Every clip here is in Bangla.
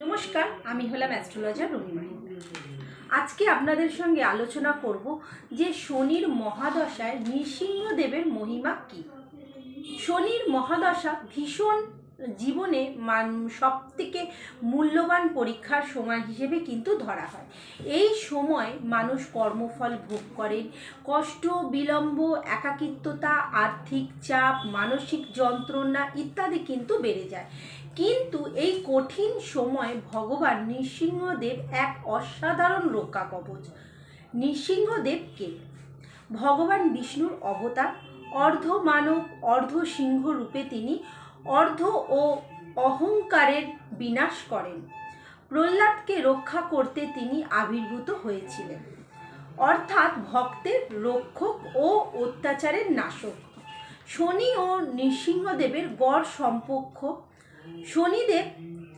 নমস্কার, আমি হলাম অ্যাস্ট্রোলজার রুমিমা আজকে আপনাদের সঙ্গে আলোচনা করব যে শনির মহাদশায় নৃসিংহদেবের মহিমা কী? শনির মহাদশা ভীষণ জীবনে মান সব থেকে মূল্যবান পরীক্ষার সময় হিসেবে কিন্তু ধরা হয়। এই সময় মানুষ কর্মফল ভোগ করেন। কষ্ট, বিলম্ব, একাকিত্বতা, আর্থিক চাপ, মানসিক যন্ত্রণা ইত্যাদি কিন্তু বেড়ে যায়। কিন্তু এই কঠিন সময় ভগবান নৃসিংহদেব এক অসাধারণ রক্ষা কবচ নৃসিংহদেব কে? ভগবান বিষ্ণুর অবতার। অর্ধ মানব অর্ধ সিংহ রূপে তিনি অর্ধ ও অহংকারের বিনাশ করেন। প্রহ্লাদকে রক্ষা করতে তিনি আবির্ভূত হয়েছিলেন। অর্থাৎ ভক্তের রক্ষক ও অত্যাচারের নাশক। শনি ও নৃসিংহদেবের গড় সম্পক্ষ। শনিদেব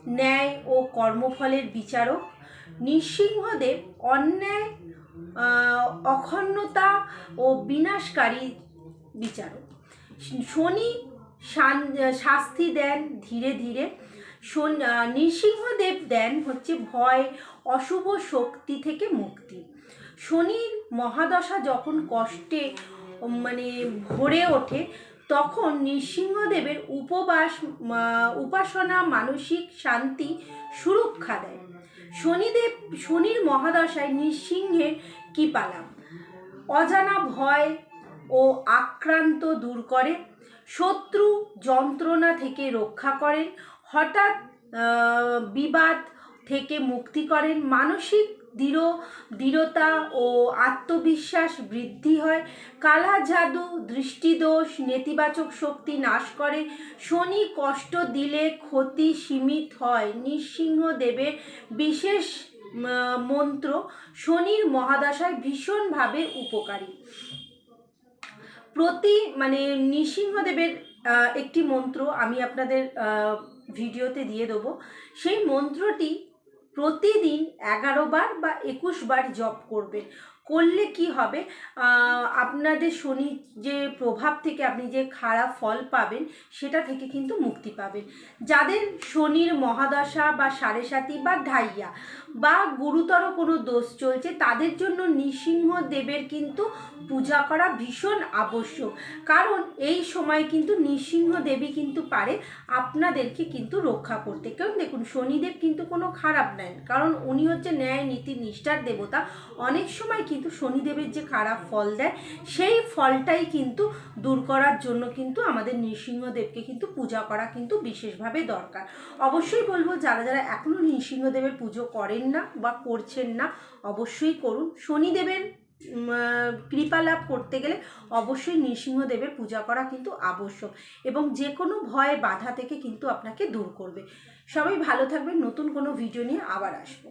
ন্যায় ও কর্মফলের বিচারক। নৃসিংহদেব অন্যায় অখণ্ডতা ও বিনাশকারী বিচারক। শনি শাস্তি দেন ধীরে ধীরে। নৃসিংহদেব দেন হচ্ছে ভয়, অশুভ শক্তি থেকে মুক্তি। শনির মহাদশা যখন কষ্টে মানে ভরে ওঠে, তখন নৃসিংহদেবের উপবাস উপাসনা, মানসিক শান্তি, সুরক্ষা দেয়। শনিদেব, শনির মহাদশায় নৃসিংহের কি পালাম অজানা ভয় ও আক্রান্ত দূর করে শত্রু যন্ত্রণা থেকে রক্ষা করেন, হঠাৎ বিবাদ থেকে মুক্তি করেন, মানসিক দৃঢ়, দৃঢ়তা ও আত্মবিশ্বাস বৃদ্ধি হয়, কালা জাদু, দৃষ্টিদোষ, নেতিবাচক শক্তি নাশ করে, শনি কষ্ট দিলে ক্ষতি সীমিত হয়, নৃসিংহদেবের বিশেষ মন্ত্র শনির মহাদশায় ভীষণভাবে উপকারী। প্রতি মানে নৃসিংহদেবের একটি মন্ত্র আমি আপনাদের ভিডিওতে দিয়ে দেবো। সেই মন্ত্রটি প্রতিদিন এগারো বার বা একুশ বার জপ করবেন। করলে কি হবে? আপনাদের শনি যে প্রভাব থেকে আপনি যে খারাপ ফল পাবেন, সেটা থেকে কিন্তু মুক্তি পাবেন। যাদের শনির মহাদশা বা সাড়ে সাতি বা ঢাইয়া বা গুরুতর কোনো দোষ চলছে, তাদের জন্য নৃসিংহ দেবের কিন্তু পূজা করা ভীষণ আবশ্যক। কারণ এই সময় কিন্তু নৃসিংহ দেবী কিন্তু পারে আপনাদেরকে কিন্তু রক্ষা করতে। কারণ দেখুন, শনিদেব কিন্তু কোনো খারাপ নেন। কারণ উনি হচ্ছে ন্যায়, নীতি, নিষ্ঠার দেবতা। অনেক সময় কিন্তু শনিদেবের যে খারাপ ফল দেয়, সেই ফলটাই কিন্তু দূর করার জন্য কিন্তু আমাদের নৃসিংহদেবকে কিন্তু পূজা করা কিন্তু বিশেষভাবে দরকার। অবশ্যই বলব, যারা যারা এখনও নৃসিংহদেবের পুজো করেন না বা করছেন না, অবশ্যই করুন। শনিদেবের কৃপা লাভ করতে গেলে অবশ্যই নৃসিংহদেবের পূজা করা কিন্তু আবশ্যক এবং যে কোনো ভয়, বাধা থেকে কিন্তু আপনাকে দূর করবে। সবাই ভালো থাকবেন, নতুন কোনো ভিডিও নিয়ে আবার আসব।